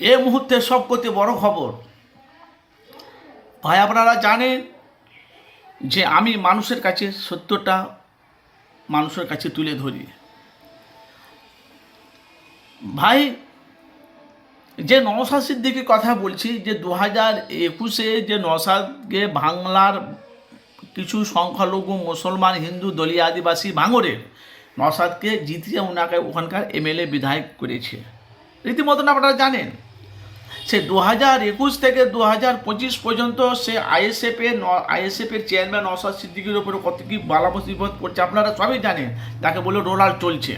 এ মুহূর্তে সবকতে বড় খবর। ভাই, আপনারা জানেন যে আমি মানুষের কাছে সত্যটা মানুষের কাছে তুলে ধরি। ভাই, যে নওশাদ সিদ্দিকির কথা বলছি, যে দু হাজার একুশে যে নওশাদকে বাংলার কিছু সংখ্যালঘু মুসলমান, হিন্দু, দলীয়, আদিবাসী ভাঙরের নওশাদকে জিতিয়ে ওনাকে ওখানকার এমএলএ বিধায়ক করেছে। রীতিমতন আপনারা জানেন। সে দু হাজার একুশ থেকে দু হাজার পঁচিশ পর্যন্ত সে আইএসএফের আইএসএফের চেয়ারম্যান নওশাদ সিদ্দিকির উপরে কত কী বালামসিবত করছে আপনারা সবই জানেন, তাকে বলে রোলার চলছে।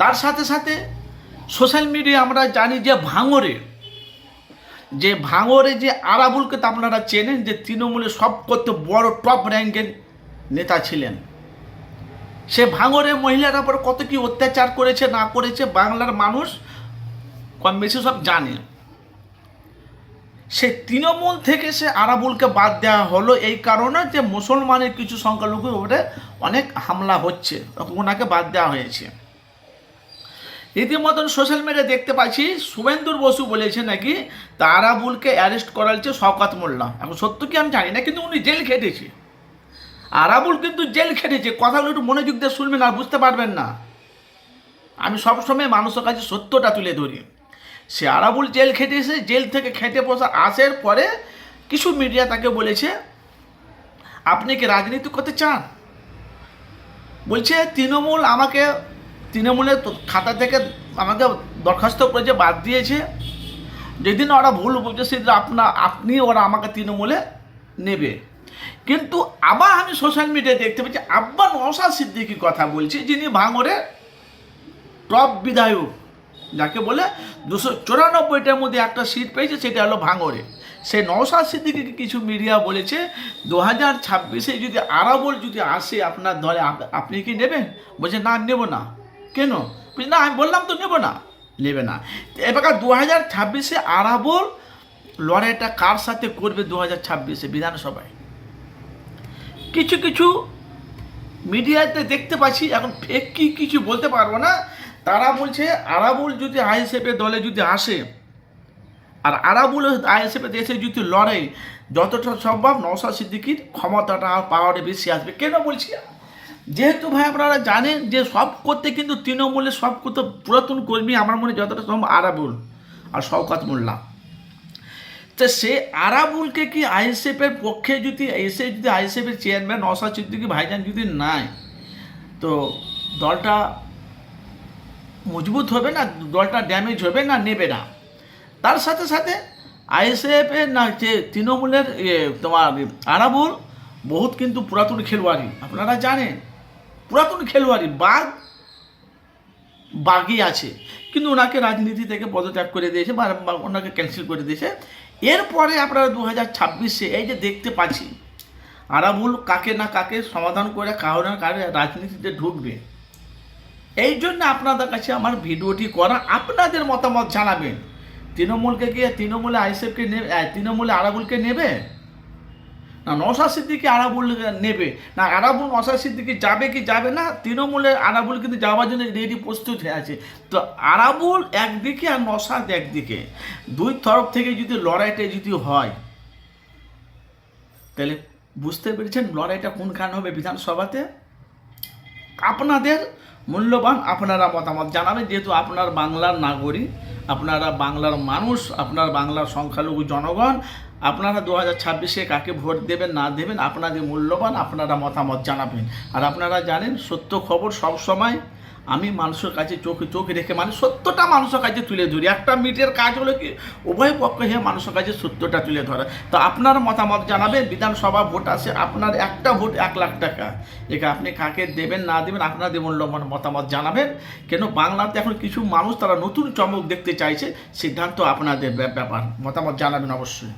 তার সাথে সাথে সোশ্যাল মিডিয়া আমরা জানি যে ভাঙরে যে ভাঙরে যে আরাবুলকে তো আপনারা চেনেন যে তৃণমূলের সব করতে বড় টপ র্যাঙ্কের নেতা ছিলেন। সে ভাঙরে মহিলার উপর কত কি অত্যাচার করেছে, না করেছে, বাংলার মানুষ কম বেশি সব জানে। সে তৃণমূল থেকে সে আরাবুলকে বাদ দেওয়া হলো এই কারণে যে মুসলমানের কিছু সংখ্যালঘু উপরে অনেক হামলা হচ্ছে, ওনাকে বাদ দেওয়া হয়েছে। রীতিমতন সোশ্যাল মিডিয়া দেখতে পাচ্ছি, শুভেন্দুর বসু বলেছে নাকি তারাবুলকে অ্যারেস্ট করা হচ্ছে শওকাত মোল্লা। এখন সত্য কি আমি জানি না, কিন্তু উনি জেল খেটেছে। আরাবুল কিন্তু জেল খেটেছে কথাগুলো একটু মনোযোগ দিয়ে শুনবেন আর বুঝতে পারবেন না। আমি সবসময় মানুষের কাছে সত্যটা তুলে ধরি। সে আরাবুল জেল খেটেছে জেল থেকে খেটে বসা আসার পরে কিছু মিডিয়া তাকে বলেছে, আপনি কি রাজনীতি করতে চান? বলছে, তৃণমূল আমাকে, তৃণমূলের খাতা থেকে আমাকে দরখাস্ত করেছে, বাদ দিয়েছে। যেদিন ওরা ভুল বুঝছে সেদিন আপনা, আপনি ওরা আমাকে তৃণমূলে নেবে। কিন্তু আবার আমি সোশ্যাল মিডিয়ায় দেখতে পাচ্ছি, আব্বা নওশাদ সিদ্দিকির কথা বলছি, যিনি ভাঙরে টপ বিধায়ক। যাকে বলে দুশো চুরানব্বইটার মধ্যে একটা সিট পেয়েছে, সেটা হলো ভাঙরে সেই নওশাদ সিদ্দিকিকে কিছু মিডিয়া বলেছে দু হাজার ছাব্বিশে যদি আরাবল যদি আসে আপনার দলে আপনি কি নেবেন? বলছে, না, নেব না। কেন? না, আমি বললাম তো নেব না। নেবে না। এবার দু হাজার ছাব্বিশে আরাবল লড়াইটা কার সাথে করবে দু হাজার ছাব্বিশে বিধানসভায়? কিছু কিছু মিডিয়াতে দেখতে পাচ্ছি, এখন ফেক কি কিছু বলতে পারব না। তারা বলছে, আরাবুল যদি আইএসএফের দলে যদি আসে, আর আরাবুল আইএসএফের দেশে যদি লড়াই যতটা সম্ভব নওশাদ সিদ্দিকির ক্ষমতাটা পাওয়ারে বেশি আসবে। কেন বলছি? যেহেতু ভাই আপনারা জানেন যে সব করতে কিন্তু তৃণমূলের সব করতে পুরাতন কর্মী আমার মনে যতটা সম্ভব আরাবুল আর শওকাত মোল্লা। তো সে আরাবুলকে কি আইএসএফের পক্ষে যদি, এসে যদি আইএসএফের চেয়ারম্যান নওশাদ সিদ্দিকি ভাইজান যদি নাই, তো দলটা মজবুত হবে না, দলটা ড্যামেজ হবে না, নেবে না। তার সাথে সাথে আইএসএফের না, যে তৃণমূলের তোমার আরাবুল, বহুত কিন্তু পুরাতন খেলোয়াড়ি আপনারা জানেন, পুরাতন খেলোয়াড়ি বাঘ বাগই আছে। কিন্তু ওনাকে রাজনীতি থেকে পদত্যাগ করে দিয়েছে বা ওনাকে ক্যান্সেল করে দিয়েছে। এরপরে আপনারা দু হাজার ছাব্বিশে এই যে দেখতে পাচ্ছি, আরাবুল কাকে না কাকে সমাধান করে কারও না কারও রাজনীতিতে ঢুকবে। এই জন্য আপনাদের কাছে আমার ভিডিওটি করা, আপনাদের মতামত জানাবেন। তৃণমূলকে গিয়ে তৃণমূলে আইসেফকে নেবে তৃণমূলে আরাবুলকে নেবে? না নশা সিদ্দিকি আরাবুল নেবে। না, আরাবুল নশা সিদ্দিকি যাবে কি যাবে না, তৃণমূলে আরাবুল কিন্তু যাওয়ার জন্য রেডি প্রস্তুত হয়ে আছে। তো আরাবুল একদিকে আর নশাদ একদিকে। দুই তরফ থেকে যদি লড়াইটা যদি হয়, তাহলে বুঝতে পেরেছেন লড়াইটা কোনখানে হবে বিধানসভাতে? আপনাদের মূল্যবান আপনারা মতামত জানাবেন, যেহেতু আপনার বাংলার নাগরিক, আপনারা বাংলার মানুষ, আপনার বাংলার সংখ্যালঘু জনগণ, আপনারা দু হাজার ছাব্বিশে কাকে ভোট দেবেন, না দেবেন, আপনাদের মূল্যবান আপনারা মতামত জানাবেন। আর আপনারা জানেন, সত্য খবর সব সময় আমি মানুষের কাছে চোখ চোখ রেখে মানে সত্যটা মানুষের কাছে তুলে ধরি। একটা মিটের কাজ হলো কি, উভয় পক্ষে হয়ে মানুষের কাছে সত্যটা তুলে ধরা। তো আপনার মতামত জানাবেন, বিধানসভা ভোট আসে আপনার একটা ভোট এক লাখ টাকা। এটা আপনি কাকে দেবেন, না দেবেন আপনাদের মূল্যবান মতামত জানাবেন। কেন বাংলাতে এখন কিছু মানুষ তারা নতুন চমক দেখতে চাইছে, সিদ্ধান্ত আপনাদের ব্যাপার। মতামত জানাবেন অবশ্যই।